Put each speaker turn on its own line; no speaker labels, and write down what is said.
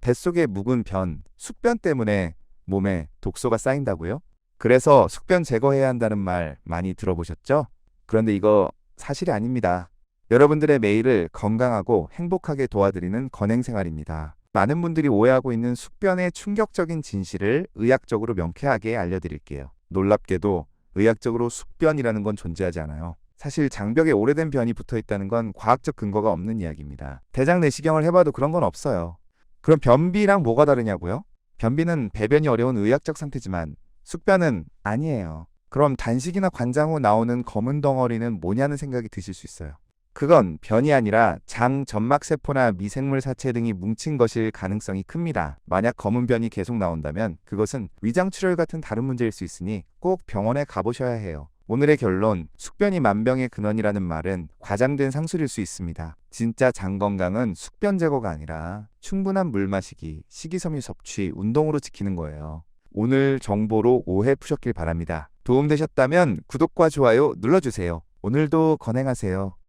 뱃속에 묵은 변, 숙변 때문에 몸에 독소가 쌓인다고요? 그래서 숙변 제거해야 한다는 말 많이 들어보셨죠? 그런데 이거 사실이 아닙니다. 여러분들의 매일을 건강하고 행복하게 도와드리는 건행생활입니다. 많은 분들이 오해하고 있는 숙변의 충격적인 진실을 의학적으로 명쾌하게 알려드릴게요. 놀랍게도 의학적으로 숙변이라는 건 존재하지 않아요. 사실 장벽에 오래된 변이 붙어 있다는 건 과학적 근거가 없는 이야기입니다. 대장 내시경을 해봐도 그런 건 없어요. 그럼 변비랑 뭐가 다르냐고요? 변비는 배변이 어려운 의학적 상태지만 숙변은 아니에요. 그럼 단식이나 관장 후 나오는 검은 덩어리는 뭐냐는 생각이 드실 수 있어요. 그건 변이 아니라 장, 점막 세포나 미생물 사체 등이 뭉친 것일 가능성이 큽니다. 만약 검은 변이 계속 나온다면 그것은 위장출혈 같은 다른 문제일 수 있으니 꼭 병원에 가보셔야 해요. 오늘의 결론, 숙변이 만병의 근원이라는 말은 과장된 상술일 수 있습니다. 진짜 장 건강은 숙변 제거가 아니라 충분한 물 마시기, 식이섬유 섭취, 운동으로 지키는 거예요. 오늘 정보로 오해 푸셨길 바랍니다. 도움되셨다면 구독과 좋아요 눌러주세요. 오늘도 건행하세요.